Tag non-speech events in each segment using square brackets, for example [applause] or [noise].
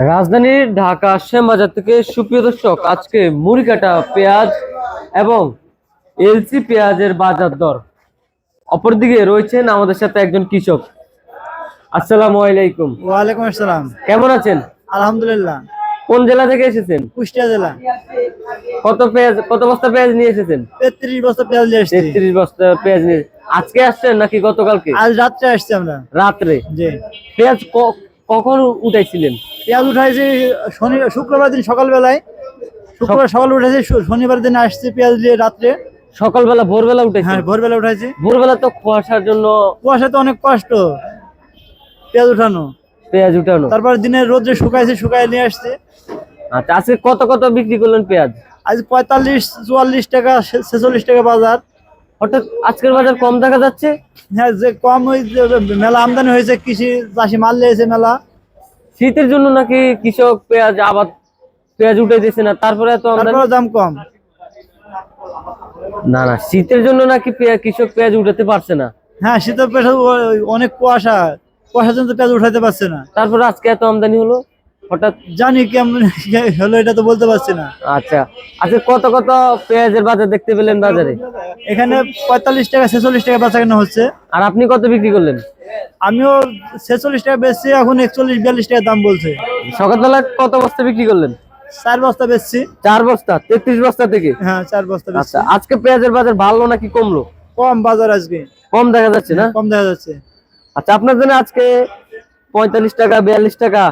রাজধানীর ঢাকা শ্যামবাজার থেকে সুপ্রিয় দর্শক আজকে মুড়ি কাটা পেঁয়াজ এবং এলসি পেঁয়াজের বাজার দর। অপরদিকে রয়েছেন আমাদের সাথে একজন কৃষক। আসসালামু আলাইকুম। ওয়ালাইকুম আসসালাম। কেমন আছেন? আলহামদুলিল্লাহ। কোন জেলা থেকে এসেছেন? কুষ্টিয়া জেলা। কত পেঁয়াজ কত বস্তা পেঁয়াজ নিয়ে এসেছেন? তেত্রিশ বস্তা পেঁয়াজ নিয়ে এসছি। তেত্রিশ বস্তা পেঁয়াজ নিয়ে আজকে আসছেন নাকি গতকালকে? আজ রাত্রে আসছি আমরা। রাত্রে? জি। পেঁয়াজ ক- কখন উঠাইছিলেন? পেঁয়াজ উঠাইছি শনি শুক্রবার দিন সকালবেলায়। শুক্রবার সকাল উঠেছি শনিবার দিন আসছি পেঁয়াজ দিয়ে রাত্রে। সকালবেলা ভোরবেলা উঠেছেন হ্যাঁ ভোরবেলা উঠাইছি। ভোরবেলা তো কুয়াশার জন্য কুয়াশা তো অনেক কষ্ট পেঁয়াজ উঠানো। পেঁয়াজ উঠানো। তারপর দিনে রোদ্রে শুকাইছি শুকাই নিয়ে আসছি। আচ্ছা আজকে কত কত বিক্রি করলেন পেঁয়াজ? আজ পঁয়তাল্লিশ চুয়াল্লিশ টাকা ছেচল্লিশ টাকা বাজার। হঠাৎ আজকের বাজার কম দেখা যাচ্ছে? হ্যাঁ যে কম ওই মেলা আমদানি হয়েছে কৃষি চাষি মাল নিয়েছে মেলা। শীতের জন্য নাকি কৃষক পেঁয়াজ আবাদ পেঁয়াজ উঠে দিচ্ছে না? তারপরে এত আমদানি? দাম কম। না না শীতের জন্য নাকি পেঁয়াজ কৃষক পেঁয়াজ উঠাতে পারছে না? হ্যাঁ শীতের পেশা অনেক কুয়াশা। কুয়াশার জন্য পেঁয়াজ উঠাতে পারছে না। তারপরে আজকে এত আমদানি হলো? হঠাৎ জানি কেমন [laughs] হলো এটা তো বলতে পারছি না। আচ্ছা আজকে কত কত পেঁয়াজের বাজার দেখতে পেলেন বাজারে? এখানে পঁয়তাল্লিশ টাকা ছেচল্লিশ টাকা বেচা কেনা হচ্ছে। আর আপনি কত বিক্রি করলেন? আমিও ছেচল্লিশ টাকা বেচছি এখন একচল্লিশ বিয়াল্লিশ টাকা দাম বলছে। সকালবেলা কত বস্তা বিক্রি করলেন? চার বস্তা বেচছি। চার বস্তা তেত্রিশ বস্তা থেকে? হ্যাঁ চার বস্তা আচ্ছা আজকে পেঁয়াজের বাজার ভালো নাকি কমলো? কম বাজার আজকে। কম দেখা যাচ্ছে না? কম দেখা যাচ্ছে। আচ্ছা আপনার জন্য আজকে পঁয়তাল্লিশ টাকা বিয়াল্লিশ টাকা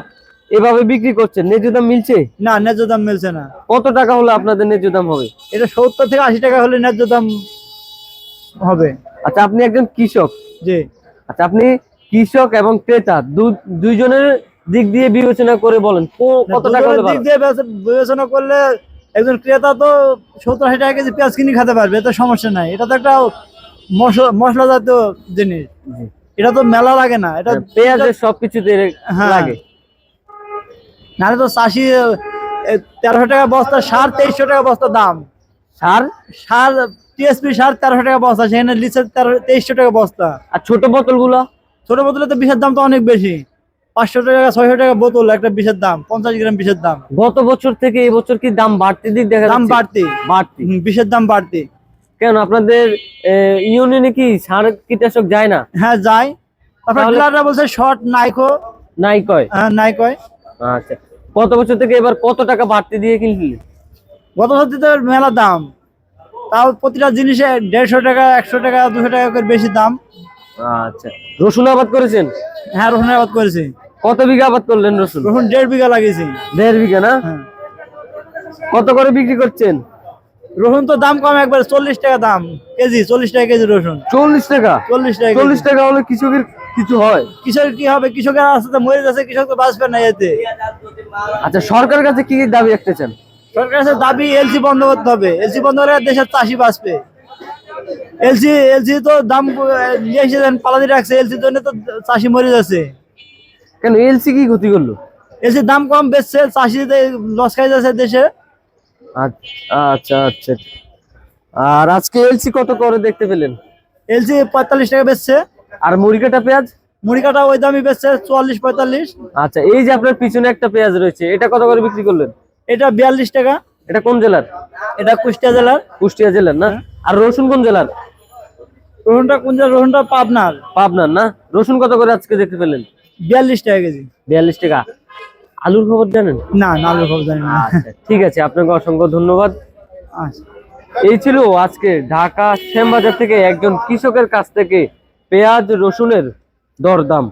এভাবে বিক্রি করছেন? ন্যায্য দাম মিলছে? না ন্যায্য দাম মিলছে না। কত টাকা হলে আপনাদের ন্যায্য দাম হবে? এটা সত্তর থেকে আশি টাকা হলে ন্যায্য দাম হবে। আচ্ছা আপনি একজন কৃষক। জি। আচ্ছা আপনি কৃষক এবং ক্রেতা দুইজনের দিক দিয়ে বিবেচনা করে বলেন কত টাকা হলে দিক দিয়ে বিবেচনা করলে একজন ক্রেতা তো সত্তর আশি টাকা কেজি পেঁয়াজ কিনে খেতে পারবে এতে সমস্যা নাই। এটা তো একটা মশলা মশলা জাতীয় জিনিস এটা তো মেলা লাগে না এটা পেঁয়াজের সবকিছুতে হ্যাঁ। লাগে। নাহলে তো চাষি তেরোশো টাকা বস্তা সার তেইশশো টাকা বস্তা দাম। সার? সার টিএসপি সার তেরোশো টাকা বস্তা সেখানে লিচের তেরো তেইশশো টাকা বস্তা। আর ছোট বোতলগুলো ছোট বোতলে তো বিষের দাম তো অনেক বেশি। পাঁচশো টাকা ছয়শো টাকা বোতল একটা বিষের দাম পঞ্চাশ গ্রাম বিষের দাম। গত বছর থেকে এই বছর কি দাম বাড়তি দিক দেখা দাম? বাড়তি। বাড়তি। বিষের দাম বাড়তি। কেন আপনাদের ইউনিয়নে কি সার কীটনাশক যায় না? হ্যাঁ যায়। তারপর বলছে শর্ট নাইকো। নাই কয় হ্যাঁ নাইকয়। আচ্ছা। গত বছর থেকে এবার কত টাকা বাড়তি দিয়ে কিনলি? গত সত্যি মেলা দাম। তাও প্রতিটা জিনিসে দেড়শো টাকা একশো টাকা দুশো টাকা করে বেশি দাম। আচ্ছা। রসুন আবাদ করেছেন? হ্যাঁ রসুন আবাদ করেছি। কত বিঘা আবাদ করলেন রসুন? রসুন দেড় বিঘা লাগিয়েছি। দেড় বিঘা না? হ্যাঁ। কত করে বিক্রি করছেন? রসুন তো দাম কম একবার চল্লিশ টাকা দাম কেজি চল্লিশ টাকা কেজি রসুন। চল্লিশ টাকা? চল্লিশ টাকা চল্লিশ টাকা হলে কৃষকের কিছু হয়? কৃষক কি হবে? কৃষকের আসতে মরে যাচ্ছে কৃষক তো বাঁচবে না এতে। আচ্ছা সরকারের কাছে কি কি দাবি রাখতেছেন সরকারের কাছে দাবি এলসি বন্ধ করতে হবে। এলসি বন্ধ করে দেশের চাষি বাঁচবে। এলসি এলসি তো দাম আহ, নিয়ে এসেছেন পালাদি রাখছে। এলসি জন্য তো চাষি মরে যাচ্ছে। কেন এলসি কি ক্ষতি করল? এলসি দাম কম বেচছে চাষি লস খাই যাচ্ছে দেশে। আচ্ছা আচ্ছা আচ্ছা। আর আজকে এলসি কত করে দেখতে পেলেন? এলসি পঁয়তাল্লিশ টাকা বেচছে। আর মুড়ি কাটা পেঁয়াজ? মুড়ি কাটা ওই দামই বেচছে চুয়াল্লিশ পঁয়তাল্লিশ। আচ্ছা এই যে আপনার পিছনে একটা পেঁয়াজ রয়েছে এটা কত করে বিক্রি করলেন? এটা বিয়াল্লিশ টাকা। এটা কোন জেলার? এটা কুষ্টিয়া জেলার। কুষ্টিয়া জেলার না? আর রসুন কোন জেলার? রসুনটা কোন জেলার? রসুনটা পাবনার। পাবনার না? রসুন কত করে আজকে দেখতে পেলেন? বিয়াল্লিশ টাকা কেজি। বিয়াল্লিশ টাকা। আলুর খবর জানেন? না আলুর খবর জানেন না। আচ্ছা ঠিক আছে আপনাকে অসংখ্য ধন্যবাদ। আচ্ছা। এই ছিল আজকে ঢাকা শ্যামবাজার থেকে একজন কৃষকের কাছ থেকে পেঁয়াজ রসুনের দরদাম।